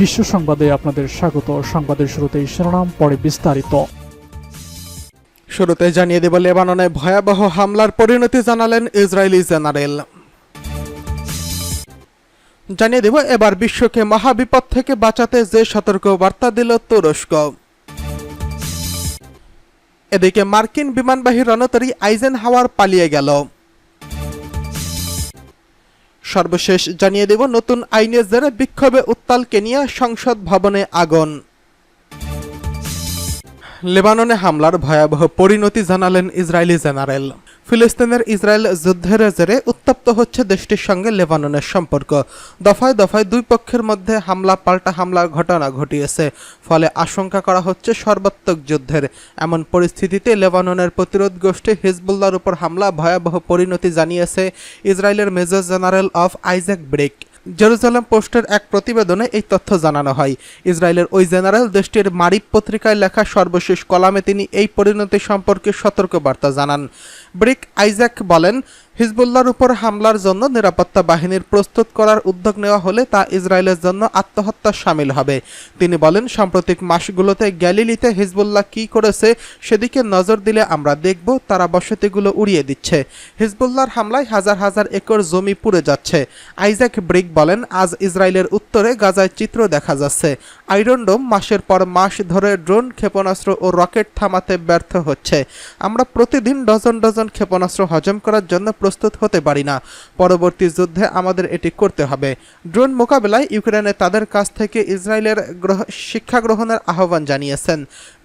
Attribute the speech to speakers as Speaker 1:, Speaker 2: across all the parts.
Speaker 1: বিশ্ব সংবাদে আপনাদের স্বাগত। সংবাদের শুরুতেই শিরোনাম, পরে বিস্তারিত।
Speaker 2: শুরুতে জানিয়ে দেব, লেবাননে ভয়াবহ হামলার পরিণতি জানালেন ইসরায়েলি জেনারেল। জানিয়ে দেব, এবার বিশ্বকে মহাবিপদ থেকে বাঁচাতে যে সতর্ক বার্তা দিল তুরস্ক। এদিকে মার্কিন বিমানবাহী রণতরী আইজেন হাওয়ার পালিয়ে গেল। সর্বশেষ জানিয়ে দেব, নতুন আইনের জেরে বিক্ষোভে উত্তাল কেনিয়া সংসদ ভবনে আগুন। লেবাননে হামলার ভয়াবহ পরিণতি জানালেন ইসরায়েলি জেনারেল। ফিলিস্তিনের ইসরায়েল যুদ্ধের জেরে উত্তপ্ত হচ্ছে দেশটির সঙ্গে লেবাননের সম্পর্ক। দফায় দফায় দুই পক্ষের মধ্যে হামলা, পাল্টা হামলার ঘটনা ঘটিয়েছে। ফলে আশঙ্কা করা হচ্ছে সর্বাত্মক যুদ্ধের। এমন পরিস্থিতিতে লেবাননের প্রতিরোধ গোষ্ঠী হিজবুল্লার উপর হামলা, ভয়াবহ পরিণতি জানিয়েছে ইসরায়েলের Major General of Isaac Brik. Jerusalem পোস্টের এক প্রতিবেদনে এই তথ্য জানানো হয়। ইসরায়েলের ওই জেনারেল দেশটির মারিব পত্রিকায় লেখা সর্বশেষ কলামে তিনি এই পরিণতি সম্পর্কে সতর্কবার্তা জানান। ব্রিক আইজ্যাক বলেন হিজবুল্লার উপর হামলার জন্য নিরাপত্তা বাহিনীর প্রস্তুত করার উদ্যোগ নেওয়া হলে তা ইসরায়েলের জন্য আত্মহত্যা সামিল হবে। তিনি বলেন, সাম্প্রতিক মাসগুলোতে গ্যালিলিতে হিজবুল্লাহ কি করেছে সেদিকে নজর দিলে আমরা দেখব, তারা বসতিগুলো উড়িয়ে দিচ্ছে। হিজবুল্লাহর হামলায় হাজার হাজার একর জমি পুড়ে যাচ্ছে। আইজ্যাক ব্রিক বলেন, আজ ইসরায়েলের উত্তরে গাজায় চিত্র দেখা যাচ্ছে। আইরন ডোম মাসের পর মাস ধরে ড্রোন ক্ষেপণাস্ত্র ও রকেট থামাতে ব্যর্থ হচ্ছে। আমরা প্রতিদিন ডজন ডজন ক্ষেপণাস্ত্র হজম করার জন্য প্রস্তুত হতে পারি না। পরবর্তী যুদ্ধে আমাদের এটি করতে হবে। ড্রোন মোকাবেলায় ইউক্রেনে তাদের কাছ থেকে ইসরায়েলের গ্রহ, শিক্ষা গ্রহণের আহ্বান জানিয়েছেন।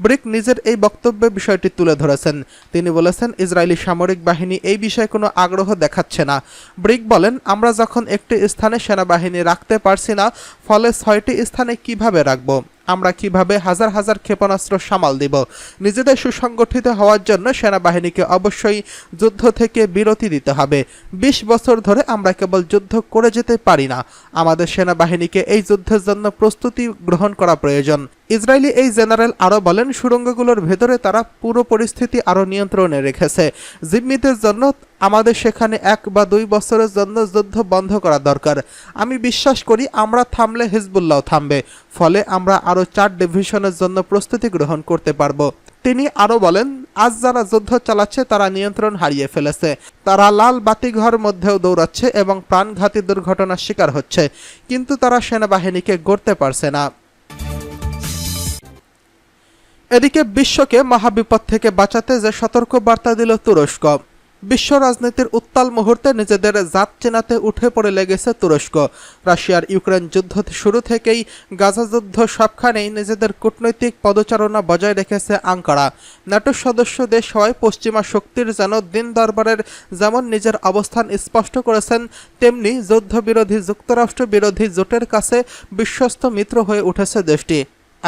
Speaker 2: ব্রিক নিজের এই বক্তব্যে বিষয়টি তুলে ধরেছেন। তিনি বলেছেন, ইসরায়েলি সামরিক বাহিনী এই বিষয়ে কোনো আগ্রহ দেখাচ্ছে না। ব্রিক বলেন, আমরা যখন একটি স্থানে সেনাবাহিনী রাখতে পারছি না, ফলে ছয়টি স্থানে কীভাবে রাখব? আমরা কীভাবে হাজার হাজার ক্ষেপণাস্ত্র সামাল দিব? নিজেদের সুসংগঠিত হওয়ার জন্য সেনাবাহিনীকে অবশ্যই যুদ্ধ থেকে বিরতি দিতে হবে। বিশ বছর ধরে আমরা কেবল যুদ্ধ করে যেতে পারি না। আমাদের সেনাবাহিনীকে এই যুদ্ধের জন্য প্রস্তুতি গ্রহণ করা প্রয়োজন। ইসরায়েলি এই জেনারেল আরও বলেন, সুড়ঙ্গগুলোর ভেতরে তারা পুরো পরিস্থিতি আরও নিয়ন্ত্রণে রেখেছে। জিম্মিদের জন্য আমাদের সেখানে এক বা দুই বছরের জন্য যুদ্ধ বন্ধ করা দরকার। আমি বিশ্বাস করি আমরা থামলে হিজবুল্লাহ থামবে, ফলে আমরা আরও চার ডিভিশনের জন্য প্রস্তুতি গ্রহণ করতে পারব। তিনি আরও বলেন, আজ যারা যুদ্ধ চালাচ্ছে তারা নিয়ন্ত্রণ হারিয়ে ফেলেছে। তারা লাল বাতিঘর মধ্যেও দৌড়াচ্ছে এবং প্রাণঘাতী দুর্ঘটনার শিকার হচ্ছে, কিন্তু তারা সেনাবাহিনীকে গড়তে পারছে না। এদিকে বিশ্বকে মহাবিপদ থেকে বাঁচাতে যে সতর্ক বার্তা দিল তুরস্ক, বিশ্ব রাজনীতির উত্তাল মুহূর্তে নিজেদের জাত চেনাতে উঠে পড়ে লেগেছে তুরস্ক। রাশিয়ার ইউক্রেন যুদ্ধ শুরু থেকেই গাজা যুদ্ধ সবখানেই নিজেদের কূটনৈতিক পদচারণা বজায় রেখেছে আঙ্কারা। ন্যাটোর সদস্য দেশ হওয়ায় পশ্চিমা শক্তির যেন দিন দরবারের যেমন নিজের অবস্থান স্পষ্ট করেছেন, তেমনি যুদ্ধবিরোধী যুক্তরাষ্ট্র বিরোধী জোটের কাছে বিশ্বস্ত মিত্র হয়ে উঠেছে দেশটি।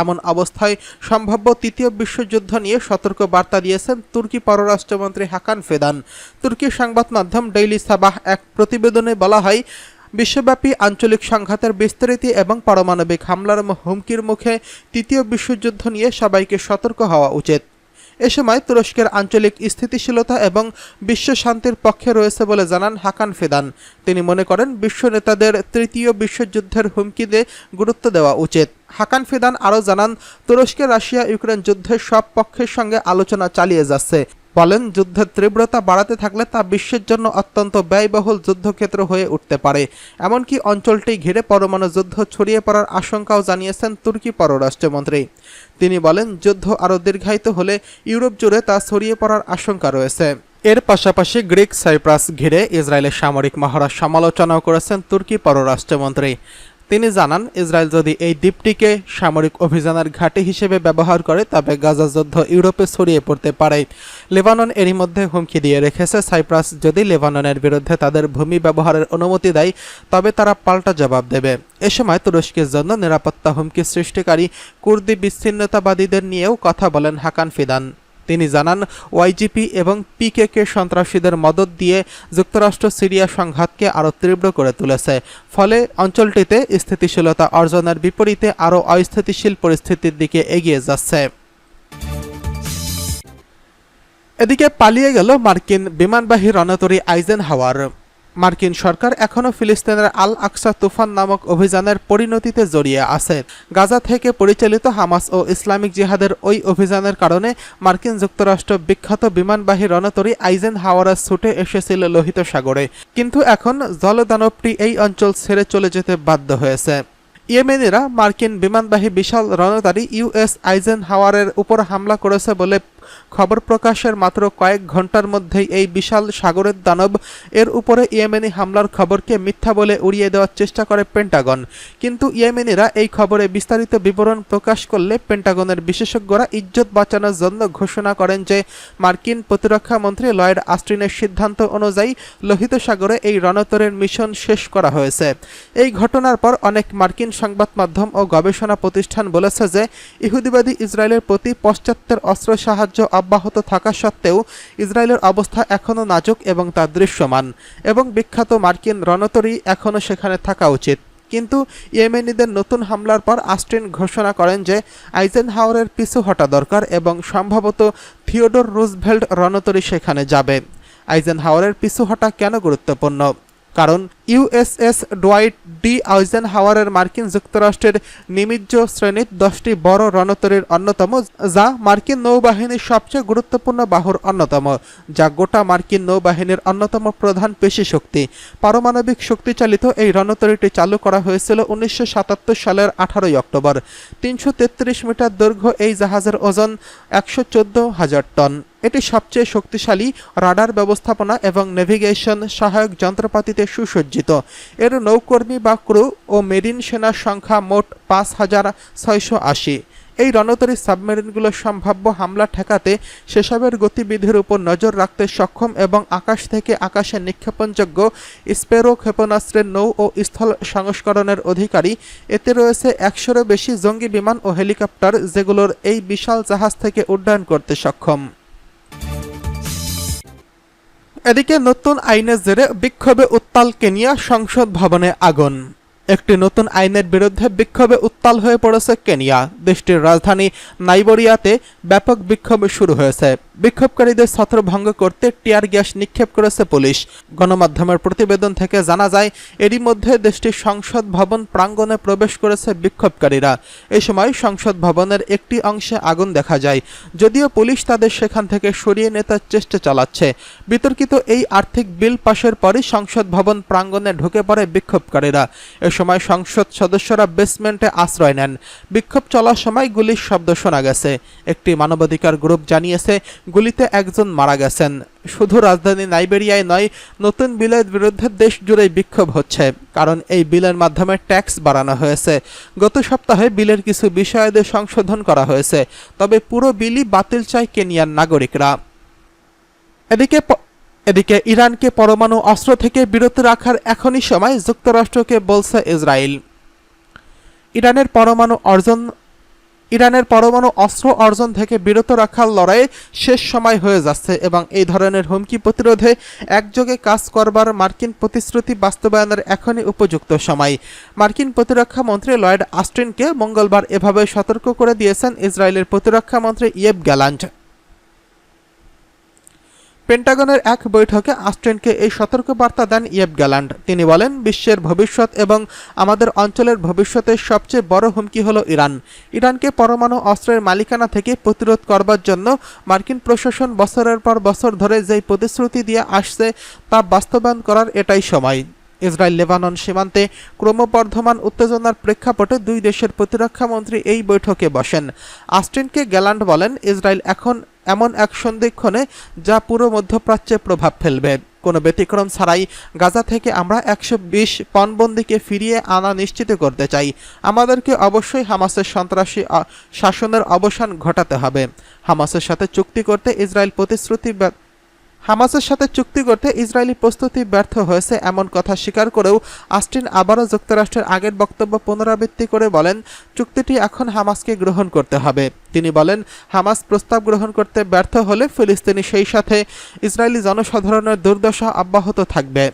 Speaker 2: এমন অবস্থায় সম্ভাব্য তৃতীয় বিশ্বযুদ্ধ নিয়ে সতর্ক বার্তা দিয়েছেন তুর্কি পররাষ্ট্রমন্ত্রী হাকান ফেদান। তুর্কি সংবাদ মাধ্যম ডেইলি সাবাহ এক প্রতিবেদনে বলা হয়, বিশ্বব্যাপী আঞ্চলিক সংঘাতের বিস্তৃতি এবং পারমাণবিক হামলার হুমকির মুখে তৃতীয় বিশ্বযুদ্ধ নিয়ে সবাইকে সতর্ক হওয়া উচিত। এ সময় তুরস্কের আঞ্চলিক স্থিতিশীলতা এবং বিশ্ব শান্তির পক্ষে রয়েছে বলে জানান হাকান ফেদান। তিনি মনে করেন বিশ্ব নেতাদের তৃতীয় বিশ্বযুদ্ধের হুমকিতে গুরুত্ব দেওয়া উচিত। হাকান ফেদান আরও জানান, তুরস্কে রাশিয়া ইউক্রেন যুদ্ধের সব পক্ষের সঙ্গে আলোচনা চালিয়ে যাচ্ছে। বলেন, যুদ্ধের তীব্রতা বাড়াতে থাকলে তা বিশ্বের জন্য অত্যন্ত ব্যয়বহুল যুদ্ধক্ষেত্র হয়ে উঠতে পারে। এমনকি অঞ্চলটি ঘিরে পরমাণু যুদ্ধ ছড়িয়ে পড়ার আশঙ্কাও জানিয়েছেন তুর্কি পররাষ্ট্রমন্ত্রী। তিনি বলেন, যুদ্ধ আরও দীর্ঘায়িত হলে ইউরোপ জুড়ে তা ছড়িয়ে পড়ার আশঙ্কা রয়েছে। এর পাশাপাশি গ্রিক সাইপ্রাস ঘিরে ইসরায়েলের সামরিক মহড়ার সমালোচনাও করেছেন তুর্কি পররাষ্ট্রমন্ত্রী। তিনি জানান, ইসরায়েল যদি এই দ্বীপটিকে সামরিক অভিযানের ঘাঁটি হিসেবে ব্যবহার করে, তবে গাজা যুদ্ধ ইউরোপে ছড়িয়ে পড়তে পারে। লেবানন এরই মধ্যে হুমকি দিয়ে রেখেছে। সাইপ্রাস যদি লেবাননের বিরুদ্ধে তাদের ভূমি ব্যবহারের অনুমতি দেয়, তবে তারা পাল্টা জবাব দেবে। এ সময় তুরস্কের জন্য নিরাপত্তা হুমকি সৃষ্টিকারী কুর্দি বিচ্ছিন্নতাবাদীদের নিয়েও কথা বলেন হাকান ফিদান। তিনি জানান ওয়াইজিপি এবং পিকেকে সন্ত্রাসীদের মদত দিয়ে যুক্তরাষ্ট্র সিরিয়া সংঘাতকে আরও তীব্র করে তুলেছে। ফলে অঞ্চলটিতে স্থিতিশীলতা অর্জনের বিপরীতে আরও অস্থিতিশীল পরিস্থিতির দিকে এগিয়ে যাচ্ছে। এদিকে পালিয়ে গেল মার্কিন বিমানবাহী রণতরী আইজেন হাওয়ার মার্কিন সরকার এখনও ফিলিস্তিনের আল আকসা তুফান নামক অভিযানের পরিণতিতে জড়িয়ে আছে। গাজা থেকে পরিচালিত হামাস ও ইসলামিক জিহাদের ওই অভিযানের কারণে মার্কিন যুক্তরাষ্ট্র বিখ্যাত বিমানবাহী রণতরী আইজেন হাওয়ারা ছুটে এসেছিল লোহিত সাগরে। কিন্তু এখন জলদানবটি এই অঞ্চল ছেড়ে চলে যেতে বাধ্য হয়েছে। ইয়েমেনিরা মার্কিন বিমানবাহী বিশাল রণতারী ইউএস আইজেন হাওয়ারের উপর হামলা করেছে বলে খবর প্রকাশের মাত্র কয়েক ঘণ্টার মধ্যেই এই বিশাল সাগরের দানব এর উপরে ইয়েমেনি হামলার খবরকে মিথ্যা বলে উড়িয়ে দেওয়ার চেষ্টা করে পেন্টাগন। কিন্তু ইয়েমেনিরা এই খবরে বিস্তারিত বিবরণ প্রকাশ করলে পেন্টাগনের বিশেষজ্ঞরা ইজ্জত বাঁচানোর জন্য ঘোষণা করেন যে মার্কিন প্রতিরক্ষা মন্ত্রী লয়েড আস্টিনের সিদ্ধান্ত অনুযায়ী লোহিত সাগরে এই রণতরের মিশন শেষ করা হয়েছে। এই ঘটনার পর অনেক মার্কিন সংবাদ মাধ্যম ও গবেষণা প্রতিষ্ঠান বলেছে যে ইহুদিবাদী ইসরায়েলের প্রতি পশ্চাত্যের অস্ত্র সাহায্য অব্যাহত থাকা সত্ত্বেও ইসরায়েলের অবস্থা এখনও নাজুক এবং তা দৃশ্যমান এবং বিখ্যাত মার্কিন রণতরী এখনও সেখানে থাকা উচিত। কিন্তু ইয়েমেনিদের নতুন হামলার পর আস্টিন ঘোষণা করেন যে আইজেনহাওয়ারের পিছু হটা দরকার এবং সম্ভবত থিওডোর রুজভেল্ট রণতরী সেখানে যাবে। আইজেনহাওয়ারের পিছু হটা কেন গুরুত্বপূর্ণ? কারণ ইউএসএস ডোয়াইট ডি আউজেন হাওয়ারের মার্কিন যুক্তরাষ্ট্রের নিমিজ্জ শ্রেণির দশটি বড় রণতরীর অন্যতম, যা মার্কিন নৌবাহিনীর সবচেয়ে গুরুত্বপূর্ণ বাহুর অন্যতম, যা গোটা মার্কিন নৌবাহিনীর অন্যতম প্রধান পেশি শক্তি। পারমাণবিক শক্তিচালিত এই রণতরীটি চালু করা হয়েছিল উনিশশো সাতাত্তর সালের আঠারোই অক্টোবর। তিনশো তেত্রিশ মিটার দৈর্ঘ্য এই জাহাজের ওজন একশো হাজার টন। এটি সবচেয়ে শক্তিশালী রাডার ব্যবস্থাপনা এবং নেভিগেশন সহায়ক যন্ত্রপাতিতে সুসজ্জিত। এর নৌকর্মী বা ক্রু ও মেরিন সেনার সংখ্যা মোট পাঁচ হাজার ছয়শো আশি। এই রণতরী সাবমেরিনগুলোর সম্ভাব্য হামলা ঠেকাতে সেসবের গতিবিধির উপর নজর রাখতে সক্ষম এবং আকাশ থেকে আকাশে নিক্ষেপণযোগ্য স্পেরো ক্ষেপণাস্ত্রের নৌ ও স্থল সংস্করণের অধিকারী। এতে রয়েছে একশোরও বেশি জঙ্গি বিমান ও হেলিকপ্টার, যেগুলোর এই বিশাল জাহাজ থেকে উড্ডয়ন করতে সক্ষম। এদিকে নতুন আইনের জেরে বিক্ষোভে উত্তাল কেনিয়া সংসদ ভবনে আগুন। একটি নতুন আইনের বিরুদ্ধে বিক্ষোভে উত্তাল হয়ে পড়েছে কেনিয়া। দেশটির রাজধানী নাইবরিয়াতে ব্যাপক বিক্ষোভ শুরু হয়েছে। বিক্ষোভকারীদের ছত্রভঙ্গ করতে টিয়ার গ্যাস নিক্ষেপ করেছে পুলিশ। গণমাধ্যমের প্রতিবেদন থেকে জানা যায়, এরই মধ্যে দেশটির সংসদ ভবন প্রাঙ্গণে প্রবেশ করেছে বিক্ষোভকারীরা। এই সময় সংসদ ভবনের একটি অংশে আগুন দেখা যায়। যদিও পুলিশ তাদের সেখান থেকে সরিয়ে নেতার চেষ্টা চালাচ্ছে। বিতর্কিত এই আর্থিক বিল পাশের পরই সংসদ ভবন প্রাঙ্গণে ঢুকে পড়ে বিক্ষোভকারীরা। এ সময় সংসদ সদস্যরা বেসমেন্টে আশ্রয় নেন। বিক্ষোভ চলার সময় গুলির শব্দ শোনা গেছে। একটি মানবাধিকার গ্রুপ জানিয়েছে, গুলিতে একজন মারা গেছেন। শুধু রাজধানী নাইবেরিয়ায় নয়, নতুন বিলের বিরুদ্ধে দেশ জুড়েই বিক্ষোভ হচ্ছে, কারণ এই বিলের মাধ্যমে ট্যাক্স বাড়ানো হয়েছে। গত সপ্তাহে বিলের কিছু বিষয়াদের সংশোধন করা হয়েছে, তবে পুরো বিলই বাতিল চায় কেনিয়ার নাগরিকরা। এদিকে এদিকে ইরানকে পরমাণু অস্ত্র থেকে বিরত রাখার এখনই সময় যুক্তরাষ্ট্রকে বলছে ইসরায়েল। ইরানের পরমাণু অর্জন, ইরানের পরমাণু অস্ত্র অর্জন থেকে বিরত রাখার লড়াইয়ে শেষ সময় হয়ে যাচ্ছে এবং এই ধরনের হুমকি প্রতিরোধে একযোগে কাজ করবার মার্কিন প্রতিশ্রুতি বাস্তবায়নের এখনই উপযুক্ত সময়। মার্কিন প্রতিরক্ষা মন্ত্রী লয়েড আস্টিনকে মঙ্গলবার এভাবে সতর্ক করে দিয়েছেন ইসরায়েলের প্রতিরক্ষা মন্ত্রী ইয়েব গ্যালান্ট। পেন্টাগনের এক বৈঠকে আস্টেনকে এই সতর্কবার্তা দেন ইয়েব গ্যালান্ড। তিনি বলেন, বিশ্বের ভবিষ্যৎ এবং আমাদের অঞ্চলের ভবিষ্যতের সবচেয়ে বড় হুমকি হল ইরান। ইরানকে পরমাণু অস্ত্রের মালিকানা থেকে প্রতিরোধ করবার জন্য মার্কিন প্রশাসন বছরের পর বছর ধরে যেই প্রতিশ্রুতি দিয়ে আসছে তা বাস্তবায়ন করার এটাই সময়। ইসরায়েল লেবানন সীমান্তে ক্রমবর্ধমান উত্তেজনার প্রেক্ষাপটে দুই দেশের প্রতিরক্ষা মন্ত্রী এই বৈঠকে বসেন। আস্টিনকে গ্যালান্ড বলেন, ইসরায়েল এখন এমন এক সন্ধিক্ষণে যা পুরো মধ্যপ্রাচ্যে প্রভাব ফেলবে। কোনো ব্যতিক্রম ছাড়াই গাজা থেকে আমরা একশো বিশ পণবন্দিকে ফিরিয়ে আনা নিশ্চিত করতে চাই। আমাদেরকে অবশ্যই হামাসের সন্ত্রাসী শাসনের অবসান ঘটাতে হবে। হামাসের সাথে চুক্তি করতে ইসরায়েল প্রতিশ্রুতি হামাসের সাথে চুক্তি করতে ইসরায়েলি প্রস্তুতি ব্যর্থ হয়েছে এমন কথা স্বীকার করেও আস্টিন আবারও যুক্তরাষ্ট্রের আগের বক্তব্য পুনরাবৃত্তি করে বলেন, চুক্তিটি এখন হামাসকে গ্রহণ করতে হবে। তিনি বলেন, হামাস প্রস্তাব গ্রহণ করতে ব্যর্থ হলে ফিলিস্তিনি সেই সাথে ইসরায়েলি জনসাধারণের দুর্দশা অব্যাহত থাকবে।